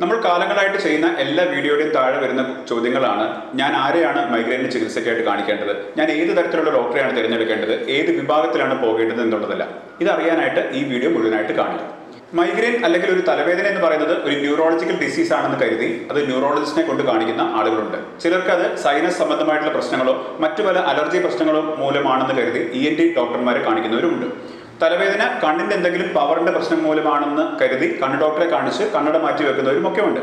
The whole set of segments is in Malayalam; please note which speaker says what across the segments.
Speaker 1: നമ്മൾ കാലങ്ങളായിട്ട് ചെയ്യുന്ന എല്ലാ വീഡിയോയുടെയും താഴെ വരുന്ന ചോദ്യങ്ങളാണ് ഞാൻ ആരെയാണ് മൈഗ്രെയിന് ചികിത്സയ്ക്കായിട്ട് കാണിക്കേണ്ടത്? ഞാൻ ഏത് തരത്തിലുള്ള ഡോക്ടറെയാണ് തിരഞ്ഞെടുക്കേണ്ടത്? ഏത് വിഭാഗത്തിലാണ് പോകേണ്ടത് എന്നുള്ളതല്ല. ഇതറിയാനായിട്ട് ഈ വീഡിയോ മുഴുവനായിട്ട് കാണുക. മൈഗ്രെയിൻ അല്ലെങ്കിൽ ഒരു തലവേദന എന്ന് പറയുന്നത് ഒരു ന്യൂറോളജിക്കൽ ഡിസീസ് ആണെന്ന് കരുതി അത് ന്യൂറോളജിസ്റ്റിനെ കൊണ്ട് കാണിക്കുന്ന ആളുകളുണ്ട്. ചിലർക്ക് അത് സൈനസ് സംബന്ധമായിട്ടുള്ള പ്രശ്നങ്ങളോ മറ്റു പല അലർജി പ്രശ്നങ്ങളോ മൂലമാണെന്ന് കരുതി ഇ എൻ ടി ഡോക്ടർമാരെ കാണിക്കുന്നവരുമുണ്ട്. തലവേദന കണ്ണിന്റെ എന്തെങ്കിലും പവറിന്റെ പ്രശ്നം മൂലമാണെന്ന് കരുതി കണ്ണ് ഡോക്ടറെ കാണിച്ച് കണ്ണട മാറ്റി വെക്കുന്നവരും ഒക്കെ ഉണ്ട്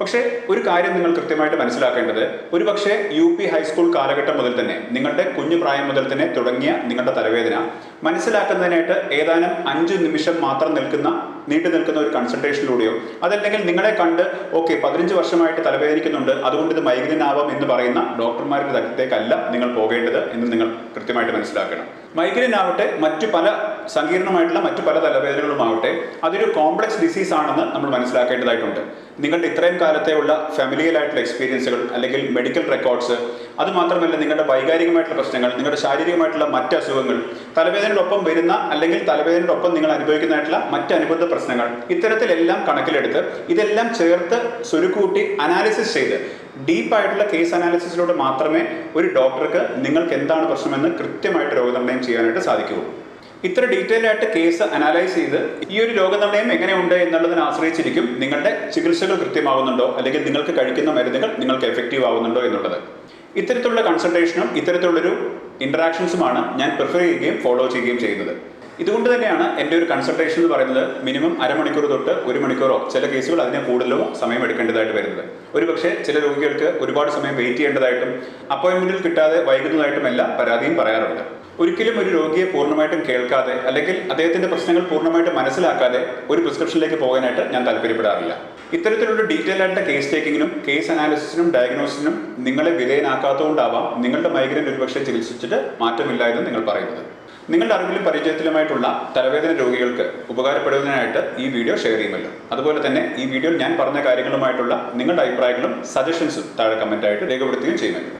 Speaker 1: പക്ഷേ ഒരു കാര്യം നിങ്ങൾ കൃത്യമായിട്ട് മനസ്സിലാക്കേണ്ടത്. ഒരു പക്ഷേ യു പി ഹൈസ്കൂൾ കാലഘട്ടം മുതൽ തന്നെ നിങ്ങളുടെ കുഞ്ഞു പ്രായം മുതൽ തന്നെ തുടങ്ങിയ നിങ്ങളുടെ തലവേദന മനസ്സിലാക്കുന്നതിനായിട്ട് ഏതാനും അഞ്ച് നിമിഷം മാത്രം നിൽക്കുന്ന നീണ്ടു നിൽക്കുന്ന ഒരു കൺസൾട്ടേഷനിലൂടെയോ അതല്ലെങ്കിൽ നിങ്ങളെ കണ്ട് ഓക്കെ പതിനഞ്ച് വർഷമായിട്ട് തലവേദനിക്കുന്നുണ്ട് അതുകൊണ്ട് ഇത് മൈഗ്രനാവാം എന്ന് പറയുന്ന ഡോക്ടർമാരുടെ അടുത്തേക്കല്ല നിങ്ങൾ പോകേണ്ടത് എന്ന് നിങ്ങൾ കൃത്യമായിട്ട് മനസ്സിലാക്കണം. മൈഗ്രനാവട്ടെ ആവട്ടെ മറ്റു പല സങ്കീർണമായിട്ടുള്ള മറ്റു പല തലവേദനകളുമാവട്ടെ അതൊരു കോംപ്ലക്സ് ഡിസീസ് ആണെന്ന് നമ്മൾ മനസ്സിലാക്കേണ്ടതായിട്ടുണ്ട്. നിങ്ങളുടെ ഇത്രയും കാലത്തെ ഉള്ള ഫാമിലിയിലായിട്ടുള്ള എക്സ്പീരിയൻസുകൾ അല്ലെങ്കിൽ മെഡിക്കൽ റെക്കോർഡ്സ് അത് മാത്രമല്ല നിങ്ങളുടെ വൈകാരികമായിട്ടുള്ള പ്രശ്നങ്ങൾ നിങ്ങളുടെ ശാരീരികമായിട്ടുള്ള മറ്റ് അസുഖങ്ങൾ തലവേദനയോടൊപ്പം വരുന്ന അല്ലെങ്കിൽ തലവേദനയോടൊപ്പം നിങ്ങൾ അനുഭവിക്കുന്നതായിട്ടുള്ള മറ്റ് അനുബന്ധ പ്രശ്നങ്ങൾ ഇത്തരത്തിലെല്ലാം കണക്കിലെടുത്ത് ഇതെല്ലാം ചേർത്ത് സ്വരുക്കൂട്ടി അനാലിസിസ് ചെയ്ത് ഡീപ്പായിട്ടുള്ള കേസ് അനാലിസിസിലൂടെ മാത്രമേ ഒരു ഡോക്ടർക്ക് നിങ്ങൾക്ക് എന്താണ് പ്രശ്നമെന്ന് കൃത്യമായിട്ട് രോഗനിർണയം ചെയ്യാനായിട്ട് സാധിക്കുകയുള്ളൂ ഇത്ര ഡീറ്റെയിൽ ആയിട്ട് കേസ് അനാലൈസ് ചെയ്ത് ഈ ഒരു രോഗനിർണയം എങ്ങനെയുണ്ട് എന്നുള്ളതിനെ ആശ്രയിച്ചിരിക്കും നിങ്ങളുടെ ചികിത്സകൾ കൃത്യമാവുന്നുണ്ടോ? അല്ലെങ്കിൽ നിങ്ങൾക്ക് കഴിക്കുന്ന മരുന്നുകൾ നിങ്ങൾക്ക് എഫക്റ്റീവ് ആവുന്നുണ്ടോ എന്നുള്ളത്. ഇത്തരത്തിലുള്ള കൺസൾട്ടേഷനും ഇത്തരത്തിലുള്ളൊരു ഇന്ററാക്ഷൻസുമാണ് ഞാൻ പ്രിഫർ ചെയ്യുകയും ഫോളോ ചെയ്യുകയും ചെയ്യുന്നത്. ഇതുകൊണ്ട് തന്നെയാണ് എന്റെ ഒരു കൺസൾട്ടേഷൻ എന്ന് പറയുന്നത് മിനിമം അരമണിക്കൂർ തൊട്ട് ഒരു മണിക്കൂറോ ചില കേസുകൾ അതിനെ കൂടുതലോ സമയം എടുക്കേണ്ടതായിട്ട് വരുന്നത്. ഒരുപക്ഷെ ചില രോഗികൾക്ക് ഒരുപാട് സമയം വെയിറ്റ് ചെയ്യേണ്ടതായിട്ടും അപ്പോയിൻമെന്റിൽ കിട്ടാതെ വൈകുന്നതായിട്ടും എല്ലാം പരാതിയും പറയാറുണ്ട്. ഒരിക്കലും ഒരു രോഗിയെ പൂർണമായിട്ടും കേൾക്കാതെ അല്ലെങ്കിൽ അദ്ദേഹത്തിന്റെ പ്രശ്നങ്ങൾ പൂർണമായിട്ട് മനസ്സിലാക്കാതെ ഒരു പ്രിസ്ക്രിപ്ഷനിലേക്ക് പോകാനായിട്ട് ഞാൻ താല്പര്യപ്പെടാറില്ല. ഇത്തരത്തിലുള്ള ഡീറ്റെയിൽ ആയിട്ടുള്ള കേസ് ടേക്കിങ്ങിനും കേസ് അനാലിസിസിനും ഡയഗ്നോസിനും നിങ്ങളെ വിധേയനാക്കാത്തതുകൊണ്ടാവാം നിങ്ങളുടെ മൈഗ്രൈൻ ഒരുപക്ഷെ ചികിത്സിച്ചിട്ട് മാറ്റമില്ല എന്ന് നിങ്ങൾ പറയുന്നത്. നിങ്ങളുടെ അറിവിലും പരിചയത്തിലുമായിട്ടുള്ള തലവേദന രോഗികൾക്ക് ഉപകാരപ്പെടുന്നതിനായിട്ട് ഈ വീഡിയോ ഷെയർ ചെയ്യുമല്ലോ. അതുപോലെ തന്നെ ഈ വീഡിയോയിൽ ഞാൻ പറഞ്ഞ കാര്യങ്ങളുമായിട്ടുള്ള നിങ്ങളുടെ അഭിപ്രായങ്ങളും സജഷൻസും താഴെ കമന്റായിട്ട് രേഖപ്പെടുത്തുകയും ചെയ്യുമല്ലോ.